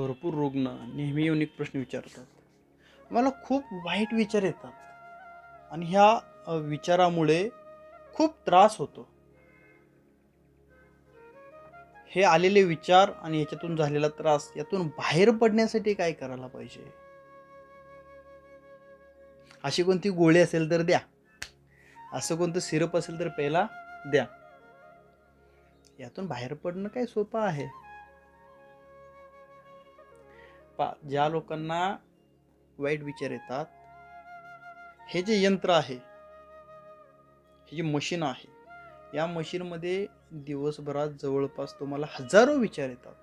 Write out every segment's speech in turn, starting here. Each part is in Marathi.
भरपूर रुग्ण नेहमी युनिक प्रश्न विचारतात. मला खूप वाईट विचार येतात. आणि ह्या विचारामुळे खूप त्रास होतो. हे आलेले विचार आणि याच्यातून झालेला त्रास यातून बाहेर पडण्यासाठी काय करायला पाहिजे? अशी कोणती गोळी असेल तर द्या. असं कोणतं सिरप असेल तर पहिला द्या. यातून बाहेर पडणं काय सोपं आहे? पा ज्या लोकांना वाईट विचार येतात हे जे यंत्र आहे हे जे मशीन आहे या मशीनमध्ये दिवसभरात जवळपास तुम्हाला हजारो विचार येतात.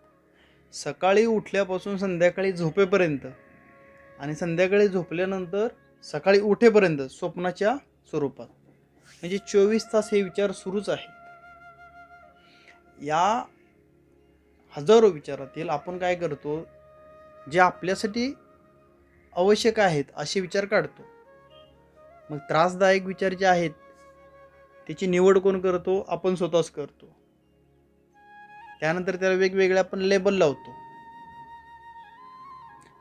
सकाळी उठल्यापासून संध्याकाळी झोपेपर्यंत आणि संध्याकाळी झोपल्यानंतर सकाळी उठेपर्यंत स्वप्नाच्या स्वरूपात. म्हणजे चोवीस तास हे विचार सुरूच आहेत. या हजारो विचारातील आपण काय करतो जे आपल्यासाठी आवश्यक आहेत असे विचार काढतो. मग त्रासदायक विचार जे आहेत त्याची निवड कोण करतो? आपण स्वतःच करतो. त्यानंतर त्याला वेगवेगळे आपण लेबल लावतो.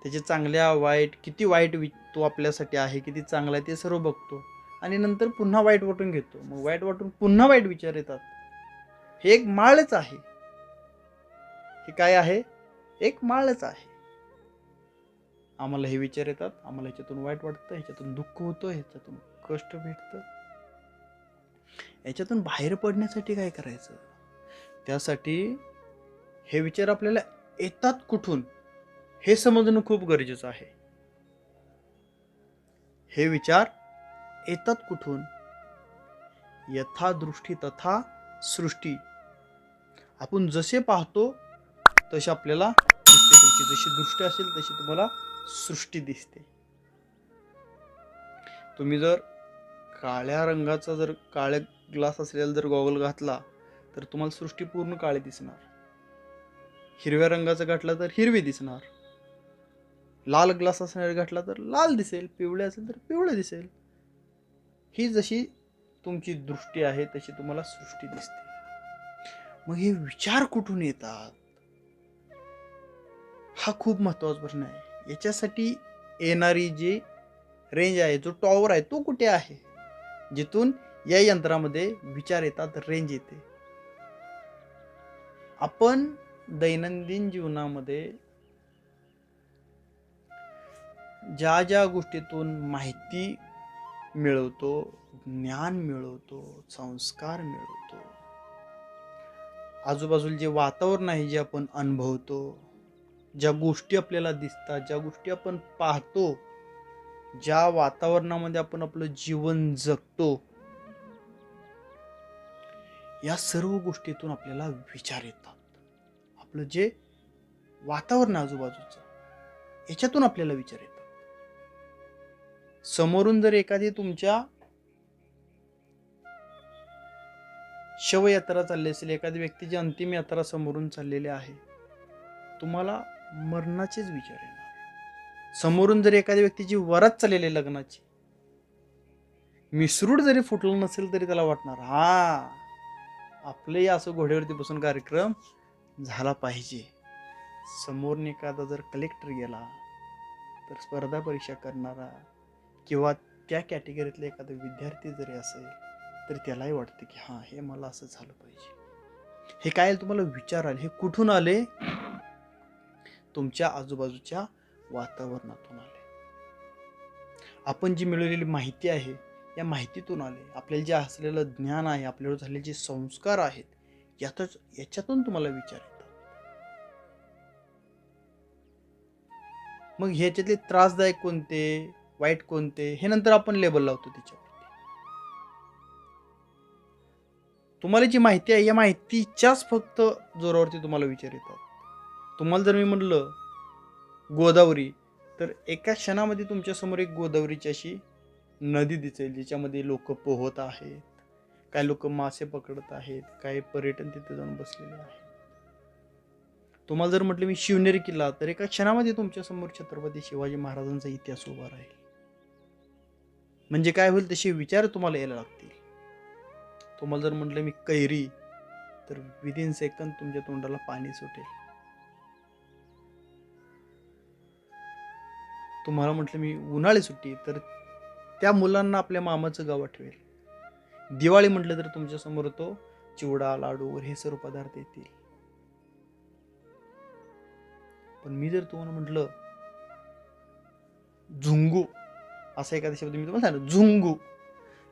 त्याचे चांगल्या वाईट किती वाईट वि तो आपल्यासाठी आहे किती चांगला आहे ते सर्व बघतो. आणि नंतर पुन्हा वाईट वाटून घेतो. मग वाईट वाटून पुन्हा वाईट विचार येतात. हे एक माळच आहे. हे काय आहे? एक माळच आहे. आम्हाला हे विचार येतात आम्हाला ह्याच्यातून वाईट वाटतं ह्याच्यातून दुःख होतं ह्याच्यातून कष्ट भेटतं. याच्यातून बाहेर पडण्यासाठी काय करायचं? त्यासाठी हे विचार आपल्याला येतात कुठून? हे समजणं खूप गरजेचं आहे. हे विचार येतात कुठून? यथा दृष्टी तथा सृष्टी. आपण जसे पाहतो तसे आपल्याला तुमची जशी दृष्टी असेल तशी तुम्हाला सृष्टी दिसते. तुम्ही जर काळ्या रंगाचा जर काळ्या ग्लास असलेला जर गॉगल घातला तर तुम्हाला सृष्टी पूर्ण काळी दिसणार. हिरव्या रंगाचा घातला तर हिरवी दिसणार. लाल ग्लास असणार घातला तर लाल दिसेल पिवळे असेल तर पिवळे दिसेल. ही जशी तुमची दृष्टी आहे तशी तुम्हाला सृष्टी दिसते. मग हे विचार कुठून येतात? हा खूप महत्त्वाचा प्रश्न आहे. याच्यासाठी येणारी जी रेंज आहे जो टॉवर आहे तो कुठे आहे? जिथून या यंत्रामध्ये विचार येतात रेंज येते. आपण दैनंदिन जीवनामध्ये ज्या ज्या गोष्टीतून माहिती मिळवतो ज्ञान मिळवतो संस्कार मिळवतो आजूबाजूला जे वातावरण आहे जे आपण अनुभवतो ज्या गोष्टी आपल्याला दिसतात ज्या गोष्टी आपण पाहतो ज्या वातावरणामध्ये आपण आपलं जीवन जगतो या सर्व गोष्टीतून आपल्याला विचार येतात. आपलं जे वातावरण आजूबाजूचं याच्यातून आपल्याला विचार येतात. समोरून जर एखादी तुमच्या शवयात्रा चालली असेल एखादी व्यक्तीची अंतिम यात्रा समोरून चाललेली आहे तुम्हाला मरणाचेच विचार येणार. समोरून जर एखाद्या व्यक्तीची वरात चाललेली आहे लग्नाची मिसरूड जरी फुटलं नसेल तरी त्याला वाटणार हा आपलंही असं घोड्यावरती बसून कार्यक्रम झाला पाहिजे. समोर एखादा जर कलेक्टर गेला तर स्पर्धा परीक्षा करणारा किंवा त्या कॅटेगरीतला एखादा विद्यार्थी जरी असेल तर त्यालाही वाटतं की हां हे मला असं झालं पाहिजे. हे काय तुम्हाला विचार आले? हे कुठून आले? तुमच्या आजूबाजूच्या वातावरणातून आले. आपण जी मिळवलेली माहिती आहे या माहितीतून आले. आपल्याला जे असलेलं ज्ञान आहे आपल्यावर झालेले जे संस्कार आहेत यातच याच्यातून तुम्हाला विचार येतात. मग ह्याच्यातले त्रासदायक कोणते वाईट कोणते हे नंतर आपण लेबल लावतो त्याच्यावरती. तुम्हाला जी माहिती आहे या माहितीच्याच फक्त जोरावरती तुम्हाला विचार येतात. तुम्हाला जर मी म्हटलं गोदावरी तर एका क्षणामध्ये तुमच्यासमोर एक गोदावरीची अशी नदी दिसेल ज्याच्यामध्ये लोक पोहत आहेत. काही लोक मासे पकडत आहेत काही पर्यटन तिथे जाऊन बसलेले आहेत. तुम्हाला जर म्हटलं मी शिवनेरी किल्ला तर एका क्षणामध्ये तुमच्यासमोर छत्रपती शिवाजी महाराजांचा इतिहास उभा राहील. म्हणजे काय होईल तसे विचार तुम्हाला यायला लागतील. तुम्हाला जर म्हटलं मी कैरी तर विदिन सेकंद तुमच्या तोंडाला पाणी सुटेल. तुम्हाला म्हटलं मी उन्हाळी सुट्टी तर त्या मुलांना आपल्या मामाचं गाव आठवेल. दिवाळी म्हटलं तर तुमच्यासमोर तो चिवडा लाडू हे सर्व पदार्थ येतील. पण मी जर तुम्हाला म्हटलं झुंगू असा एखादा शब्द मी तुम्हाला सांगितलं झुंगू.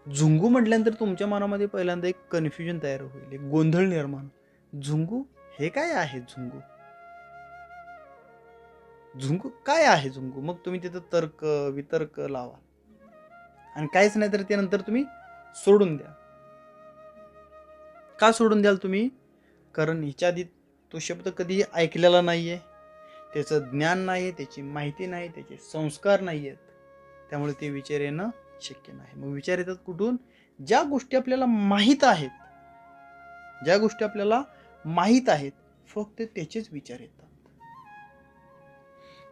झुंगू म्हटल्यानंतर तुमच्या मनामध्ये पहिल्यांदा एक कन्फ्युजन तयार होईल एक गोंधळ निर्माण. झुंगू हे काय आहे झुंगू? झुंगू काय आहे झुंगू? मग तुम्ही तिथं तर्क वितर्क लावा. आणि काहीच नाही तर ते नंतर तुम्ही सोडून द्या. का सोडून द्याल तुम्ही? कारण हिच्या आधी तो शब्द कधीही ऐकलेला नाही आहे त्याचं ज्ञान नाही आहे त्याची माहिती नाही त्याचे संस्कार नाही आहेत त्यामुळे ते विचार येणं शक्य नाही. मग विचार येतात कुठून? ज्या गोष्टी आपल्याला माहीत आहेत ज्या गोष्टी आपल्याला माहीत आहेत फक्त त्याचेच विचार येतात.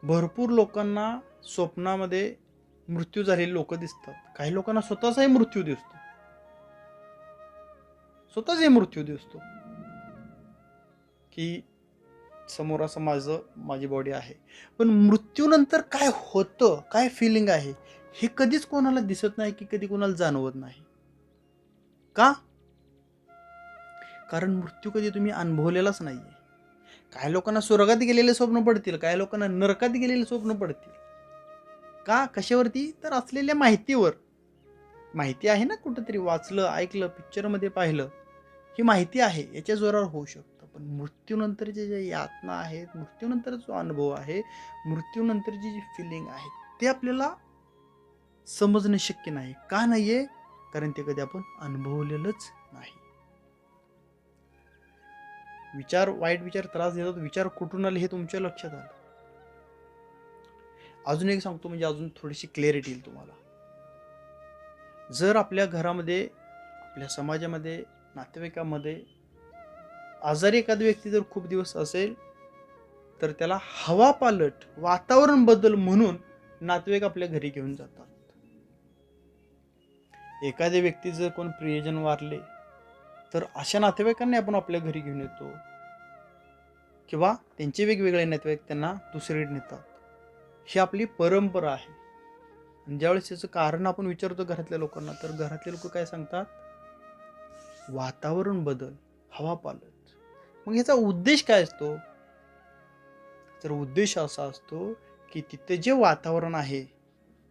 भरपूर लोकांना स्वप्नामध्ये मृत्यू झालेले लोक दिसतात. काही लोकांना स्वतःचाही मृत्यू दिसतो. स्वतःचाही मृत्यू दिसतो. की समोर असं माझं माझी बॉडी आहे. पण मृत्यूनंतर काय होतं काय फिलिंग आहे हे कधीच कोणाला दिसत नाही की कधी कोणाला जाणवत नाही. का? कारण मृत्यू कधी तुम्ही अनुभवलेलाच नाही काही लोकांना स्वर्गात गेलेले स्वप्न पडतील काही लोकांना नरकात गेलेले स्वप्न पडतील? का? कशावरती? तर असलेल्या माहितीवर. माहिती आहे ना कुठंतरी? वाचलं ऐकलं पिक्चरमध्ये पाहिलं. ही माहिती आहे याच्या जोरावर होऊ शकतं. पण मृत्यूनंतरच्या ज्या यातना आहेत मृत्यूनंतर जो अनुभव आहे मृत्यूनंतरची जी फिलिंग आहे ते आपल्याला समजणं शक्य नाही. का नाही आहे कारण ते कधी आपण अनुभवलेलंच नाही. विचार वाईट विचार त्रास देतात विचार कुठून आले हे तुमच्या लक्षात आलं? अजून एक सांगतो म्हणजे अजून थोडीशी क्लिअरिटी येईल तुम्हाला. जर आपल्या घरामध्ये आपल्या समाजामध्ये नातेवाईकामध्ये आजारी एखादी व्यक्ती जर खूप दिवस असेल तर त्याला हवा पालट वातावरण बदल म्हणून नातेवाईक आपल्या घरी घेऊन जातात. एखाद्या व्यक्ती जर कोण प्रियजन वारले तर अशा नातेवाईकांनी आपण आपल्या घरी घेऊन येतो. किंवा त्यांचे वेगवेगळे नातेवाईक त्यांना दुसरीकडे नेतात. ही आपली परंपरा आहे. आणि ज्यावेळेस त्याचं कारण आपण विचारतो घरातल्या लोकांना तर घरातले लोक काय सांगतात? वातावरण बदल हवा पालट. मग ह्याचा उद्देश काय असतो? तर उद्देश असा असतो की तिथे जे वातावरण आहे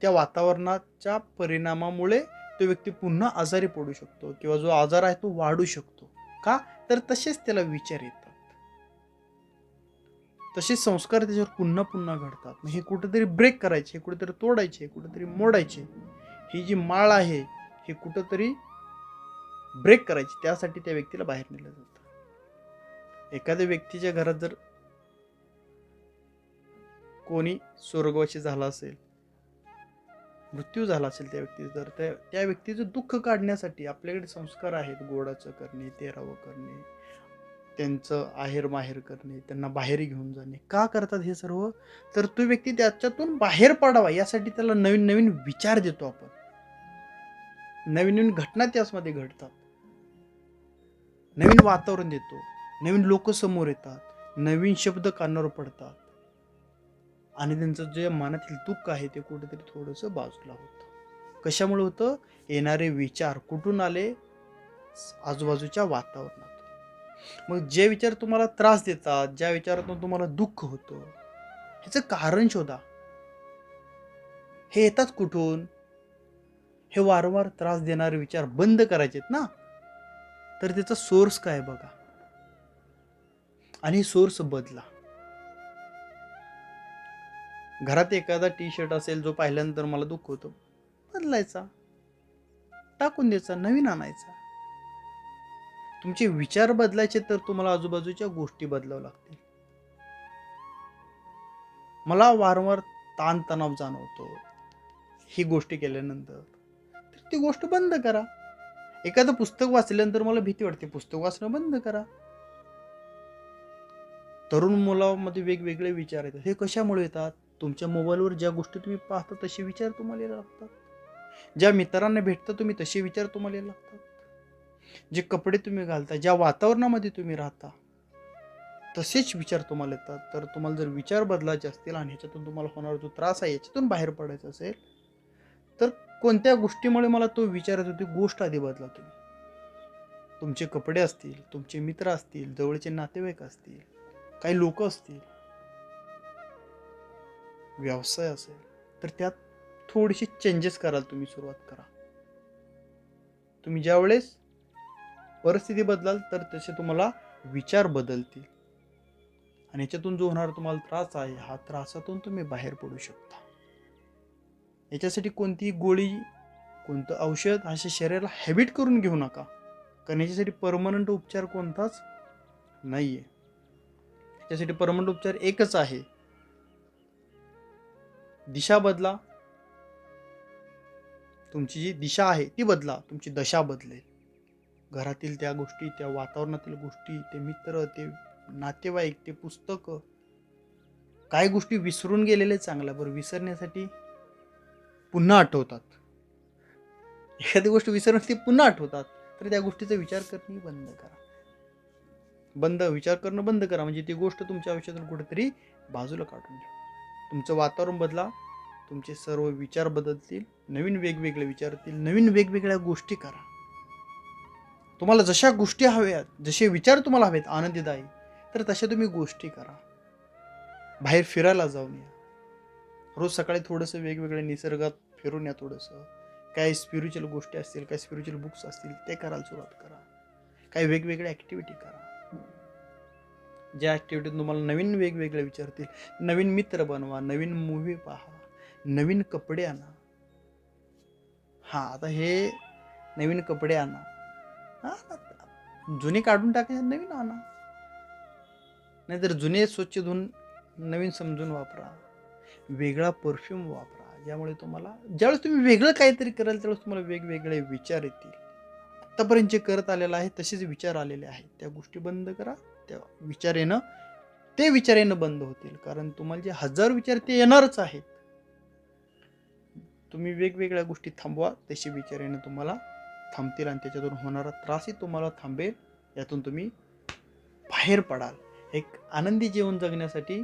त्या वातावरणाच्या परिणामामुळे तो व्यक्ती पुन्हा आजारी पडू शकतो किंवा जो आजार आहे तो वाढू शकतो. का? तर तसेच त्याला विचार येतात. तसेच संस्कार त्याच्यावर पुन्हा पुन्हा घडतात. मग हे कुठेतरी ब्रेक करायचे कुठेतरी तोडायचे कुठेतरी मोडायचे. ही जी माळ आहे हे कुठंतरी ब्रेक करायची. त्यासाठी त्या व्यक्तीला बाहेर नेलं जातं. एखाद्या व्यक्तीच्या घरात जर कोणी स्वर्गवाशी झाला असेल मृत्यू झाला असेल त्या व्यक्तीचा तर त्या त्या व्यक्तीचं दुःख काढण्यासाठी आपल्याकडे संस्कार आहेत गोडाचं करणे तेरावं करणे त्यांचं आहेर माहेर करणे त्यांना बाहेर घेऊन जाणे. का करतात हे सर्व? तर तो व्यक्ती त्याच्यातून बाहेर पडावा यासाठी त्याला नवीन नवीन विचार देतो आपण. नवीन नवीन घटना त्याचमध्ये घडतात. नवीन वातावरण देतो. नवीन लोक समोर येतात. नवीन शब्द कानावर पडतात. आणि त्यांचं जे मनातील दुःख आहे ते कुठेतरी थोडंसं बाजूला होतं. कशामुळे होतं? येणारे विचार कुठून आले? आजूबाजूच्या वातावरणात मग जे विचार तुम्हाला त्रास देतात ज्या विचारातून तुम्हाला दुःख होतं ह्याचं कारण शोधा. हे येतात कुठून? हे वारंवार त्रास देणारे विचार बंद करायचेत ना? तर त्याचा सोर्स काय बघा. आणि सोर्स बदला. घरात एखादा टी शर्ट असेल जो पाहिल्यानंतर मला दुःख होतं बदलायचा. टाकून द्यायचा नवीन आणायचा. तुमचे विचार बदलायचे तर तुम्हाला आजूबाजूच्या गोष्टी बदलाव्या लागतील. मला वारंवार ताणतणाव जाणवतो. ही गोष्टी केल्यानंतर तर ती गोष्ट बंद करा. एखादं पुस्तक वाचल्यानंतर मला भीती वाटते पुस्तक वाचणं बंद करा. तरुण मुलामध्ये वेगवेगळे विचार येतात. हे कशामुळे येतात? तुमच्या मोबाईलवर ज्या गोष्टी तुम्ही पाहता तसे विचार तुम्हाला यायला लागतात. ज्या मित्रांना भेटता तुम्ही तसे विचार तुम्हाला यायला लागतात. जे कपडे तुम्ही घालता ज्या वातावरणामध्ये तुम्ही राहता तसेच विचार तुम्हाला येतात. तर तुम्हाला जर विचार बदलायचे असतील आणि ह्याच्यातून तुम्हाला होणारा जो त्रास आहे याच्यातून बाहेर पडायचा असेल तर कोणत्या गोष्टीमुळे मला तो विचार येतो ती गोष्ट आधी बदला तुम्ही. तुमचे कपडे असतील तुमचे मित्र असतील जवळचे नातेवाईक असतील काही लोक असतील व्यवसाय असेल तर त्यात थोडीशी चेंजेस कराल तुम्ही सुरुवात करा. तुम्ही ज्यावेळेस परिस्थिती बदलाल तर तसे तुम्हाला विचार बदलतील. आणि याच्यातून जो होणारा तुम्हाला त्रास आहे हा त्रासातून तुम्ही बाहेर पडू शकता. याच्यासाठी कोणतीही गोळी कोणतं औषध असे शरीराला हॅबिट करून घेऊ नका. कारण याच्यासाठी परमनंट उपचार कोणताच नाही आहे त्यासाठी परमनंट उपचार एकच आहे. दिशा बदला. तुमची जी दिशा आहे ती बदला. तुमची दशा बदलेल. घरातील त्या गोष्टी त्या वातावरणातील गोष्टी ते मित्र ते नातेवाईक ते पुस्तकं काही गोष्टी विसरून गेलेले चांगल्या बरं विसरण्यासाठी पुन्हा आठवतात. एखादी गोष्ट विसरण्यासाठी पुन्हा आठवतात. तर त्या गोष्टीचा विचार करणे बंद करा. बंद विचार करणं बंद करा. म्हणजे ती गोष्ट तुमच्या आयुष्यातून कुठेतरी बाजूला काढून घ्या. तुमचं वातावरण बदला तुमचे सर्व विचार बदलतील नवीन वेगवेगळे विचार येतील नवीन वेगवेगळ्या गोष्टी करा. तुम्हाला जशा गोष्टी हव्यात जसे विचार तुम्हाला हवेत आनंददायी तर तशा तुम्ही गोष्टी करा. बाहेर फिरायला जाऊन या. रोज सकाळी थोडंसं वेगवेगळ्या निसर्गात फिरून या थोडंसं. काही स्पिरिच्युअल गोष्टी असतील काही स्पिरिच्युअल बुक्स असतील ते करायला सुरुवात करा. काही वेगवेगळ्या ॲक्टिव्हिटी करा. ज्या ॲक्टिव्हिटीतून तुम्हाला नवीन वेगवेगळे विचारतील नवीन मित्र बनवा नवीन मूव्ही पहा नवीन कपडे आणा. हां आता हे नवीन कपडे आणा. हां जुने काढून टाका नवीन आणा. नाहीतर जुने स्वच्छ धुवून नवीन समजून वापरा. वेगळा परफ्यूम वापरा ज्यामुळे तुम्हाला ज्यावेळेस तुम्ही वेगळं काहीतरी कराल त्यावेळेस तुम्हाला वेगवेगळे विचार येतील. आत्तापर्यंत जे करत आलेलं आहे तसेच विचार आलेले आहेत. त्या गोष्टी बंद करा. त्या विचार येणं ते विचार येणं बंद होतील. कारण तुम्हाला जे हजार विचार ते येणारच आहेत. तुम्ही वेगवेगळ्या गोष्टी थांबवा तसे विचार येणं तुम्हाला थांबतील आणि त्याच्यातून होणारा त्रासही तुम्हाला थांबेल. यातून तुम्ही बाहेर पडाल. एक आनंदी जीवन जगण्यासाठी